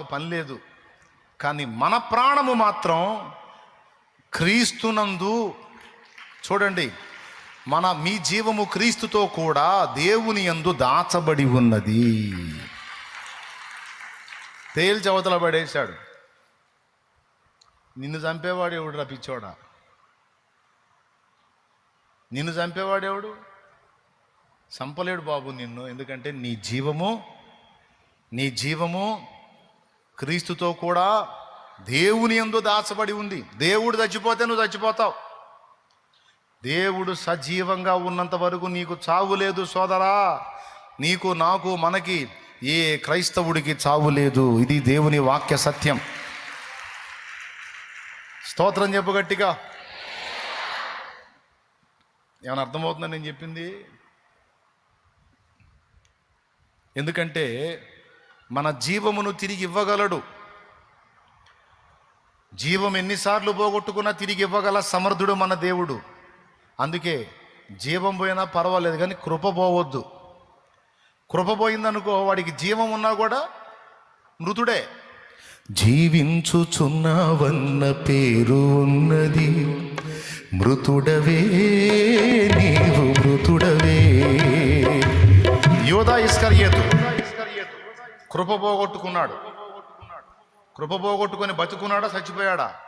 పని లేదు. కానీ మన ప్రాణము మాత్రం క్రీస్తునందు. చూడండి మన మీ జీవము క్రీస్తుతో కూడా దేవుని యందు దాచబడి ఉన్నది. తేల్చి అవతల పడేశాడు. నిన్ను చంపేవాడు ఎవడు పిచ్చోడా? నిన్ను చంపేవాడెవడు చంపలేడు బాబు నిన్ను. ఎందుకంటే నీ జీవము నీ జీవము క్రీస్తుతో కూడా దేవుని ఎందు దాచబడి ఉంది. దేవుడు చచ్చిపోతే నువ్వు చచ్చిపోతావు. దేవుడు సజీవంగా ఉన్నంత వరకు నీకు చావు లేదు సోదరా. నీకు నాకు మనకి ఏ క్రైస్తవుడికి చావు లేదు. ఇది దేవుని వాక్య సత్యం. స్తోత్రం చెప్పు గట్టిగా. ఏమైనా అర్థమవుతుందని నేను చెప్పింది? ఎందుకంటే మన జీవమును తిరిగి ఇవ్వగలడు. జీవం ఎన్నిసార్లు పోగొట్టుకున్నా తిరిగి ఇవ్వగల సమర్థుడు మన దేవుడు. అందుకే జీవం పోయినా పర్వాలేదు కానీ కృప పోవద్దు. కృప పోయిందనుకో వాడికి జీవం ఉన్నా కూడా మృతుడే. జీవించుచున్నావన్న పేరు ఉన్నది. మృతుడవే నీవు మృతుడవే. యోధా ఇస్కర్యేతు. కృప పోగొట్టుకున్నాడు. కృప పోగొట్టుకొని బతుకున్నాడా? చచ్చిపోయాడా?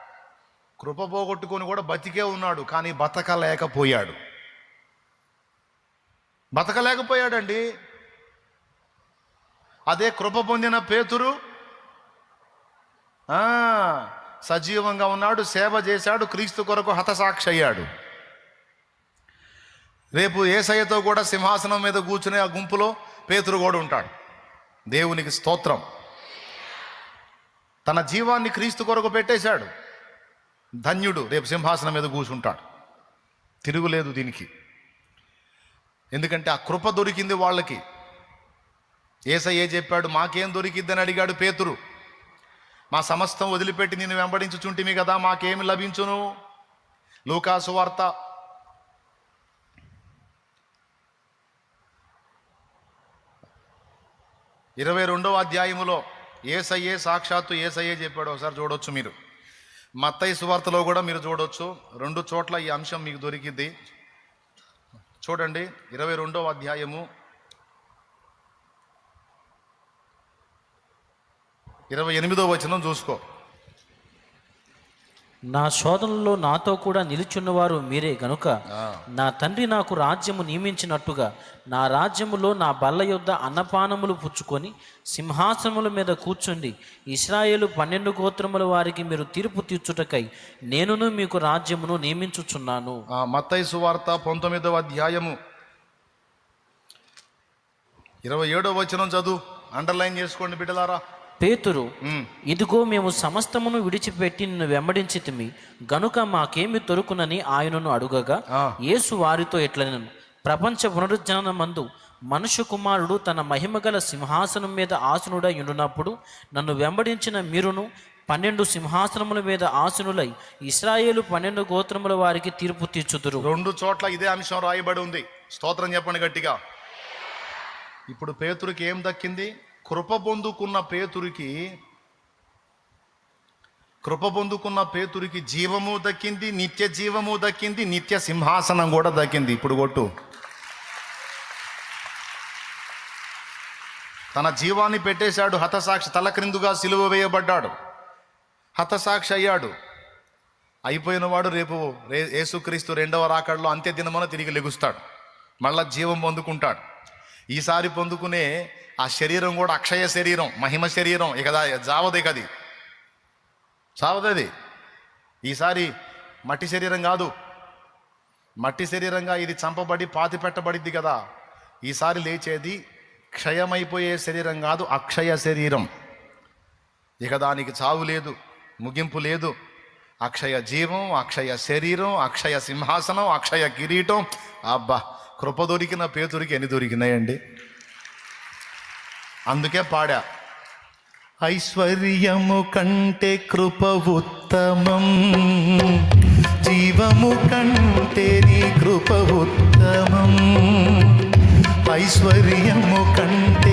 కృప పోగొట్టుకొని కూడా బతికే ఉన్నాడు కానీ బతకలేకపోయాడు. బతకలేకపోయాడండి. అదే కృప పొందిన పేతురు సజీవంగా ఉన్నాడు సేవ చేశాడు క్రీస్తు కొరకు హతసాక్షి అయ్యాడు రేపు ఏసయ్యతో కూడా సింహాసనం మీద కూర్చునే ఆ గుంపులో పేతురు కూడా ఉంటాడు. దేవునికి స్తోత్రం. తన జీవాన్ని క్రీస్తు కొరకు పెట్టేశాడు. ధన్యుడు రేపు సింహాసనం మీద కూర్చుంటాడు తిరుగులేదు దీనికి. ఎందుకంటే ఆ కృప దొరికింది వాళ్ళకి. ఏసయ్యే చెప్పాడు? మాకేం దొరికిద్దని అడిగాడు పేతురు. మా సమస్తం వదిలిపెట్టి నిన్ను వెంబడించుచుంటిమి కదా మాకేమి లభించును? లూకాసు వార్త ఇరవై రెండవ అధ్యాయములో ఏసయ్యే సాక్షాత్తు ఏసయ్యే చెప్పాడు. ఒకసారి చూడొచ్చు మీరు. మత్తయ్య సువార్తలో కూడా మీరు చూడొచ్చు. రెండు చోట్ల ఈ అంశం మీకు దొరికింది చూడండి ఇరవై రెండవ అధ్యాయము. ఇరవై ఎనిమిదో వచనం చూసుకో. నా శోధనలో నాతో కూడా నిలుచున్నవారు మీరే గనుక. నా తండ్రి నాకు రాజ్యము నియమించినట్టుగా నా రాజ్యములో నా బల్ల యొద్ద అన్నపానములు పుచ్చుకొని సింహాసనముల మీద కూర్చుండి ఇస్రాయేలు పన్నెండు గోత్రముల వారికి మీరు తీర్పు తీర్చుటకై నేనును మీకు రాజ్యమును నియమించుచున్నాను. ఆ, మత్తయి సువార్త పంతొమ్మిదవ అధ్యాయము. ఇరవై ఏడో వచనం చదువు. అండర్లైన్ చేసుకోండి బిడ్డలారా. పేతురు. ఇదిగో మేము సమస్తమును విడిచిపెట్టి నిన్ను వెంబడించితిమి గనుక మాకేమి దొరుకునని ఆయనను అడుగగా. యేసు వారితో ఎట్లనెను ప్రపంచ పునరుజ్జన మందు మనుష్య కుమారుడు తన మహిమగల సింహాసనం మీద ఆసనుడై ఉండునప్పుడు నన్ను వెంబడించిన మీరును పన్నెండు సింహాసనముల మీద ఆసనులై ఇస్రాయేలు పన్నెండు గోత్రముల వారికి తీర్పు తీర్చుదురు రెండు చోట్ల ఇదే అంశం రాయబడి ఉంది స్తోత్రం చెప్పండి గట్టిగా ఇప్పుడు పేతురికి ఏం దక్కింది కృప పొందుకున్న పేతురికి కృప పొందుకున్న పేతురికి జీవము దక్కింది నిత్య జీవము దక్కింది నిత్య సింహాసనం కూడా దక్కింది. ఇప్పుడు కొట్టు. తన జీవాన్ని పెట్టేశాడు హతసాక్షి తలక్రిందుగా సిలువ వేయబడ్డాడు. హతసాక్షి అయ్యాడు. అయిపోయినవాడు రేపు రే యేసుక్రీస్తు రెండవ రాకడలో అంత్య దినమున తిరిగి లెగుస్తాడు. మళ్ళా జీవం పొందుకుంటాడు. ఈసారి పొందుకునే ఆ శరీరం కూడా అక్షయ శరీరం మహిమ శరీరం. ఇక జావదు ఇక అది చావదది ఈసారి మట్టి శరీరం కాదు. మట్టి శరీరంగా ఇది చంపబడి పాతి పెట్టబడిద్ది కదా. ఈసారి లేచేది క్షయమైపోయే శరీరం కాదు అక్షయ శరీరం. ఇక దానికి చావు లేదు ముగింపు లేదు. అక్షయ జీవం అక్షయ శరీరం అక్షయ సింహాసనం అక్షయ కిరీటం. అబ్బా కృప దొరికిన పేతురికి ఎన్ని దొరికినాయండి? అందుకే పాడా. ఐశ్వర్యము కంటే కృప ఉత్తమం. జీవము కంటే నీ కృప ఉత్తమం. ఐశ్వర్యము కంటే